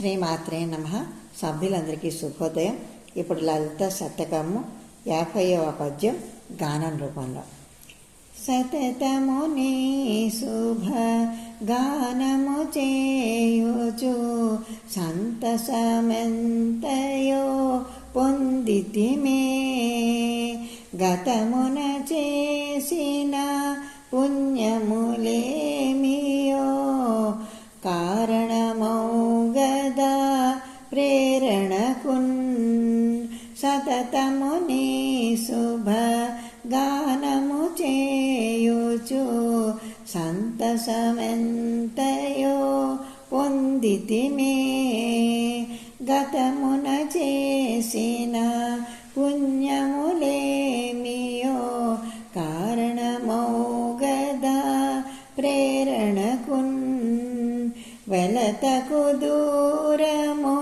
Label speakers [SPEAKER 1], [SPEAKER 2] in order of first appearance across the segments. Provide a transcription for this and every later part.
[SPEAKER 1] శ్రీమాత్రే నమ. సభ్యులందరికీ శుభోదయం. ఇప్పుడు లలిత శతకము యాభైవ పద్యం గానం రూపంలో. సతతముని శుభ గానము చేయుచు సంతసమెంతయో పొందితిమే. గతమున చేసిన ప్రేరణకున్ సతతముని శుభ గానము చేయుచు సంతసమెంతయో పొందితి మే గతమున చేసిన పుణ్యములేమియో కారణమౌ గదా ప్రేరణకున్ వెలతకు దూరమో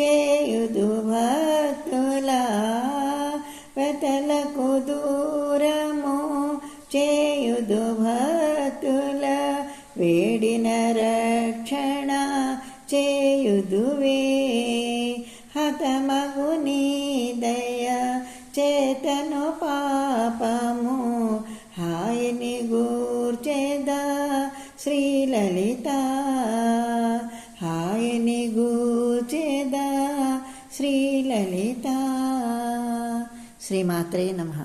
[SPEAKER 1] చేయుదు భక్తుల వెతలకు దూరము చేయుదు భక్తుల వేడిన రక్షణ చేయుదువే. హతమగు దయ చేతను పాపము హాయని గూర్చెదా శ్రీలలితా. గూర్చెదా శ్రీలలిత శ్రీమాత్రే నమః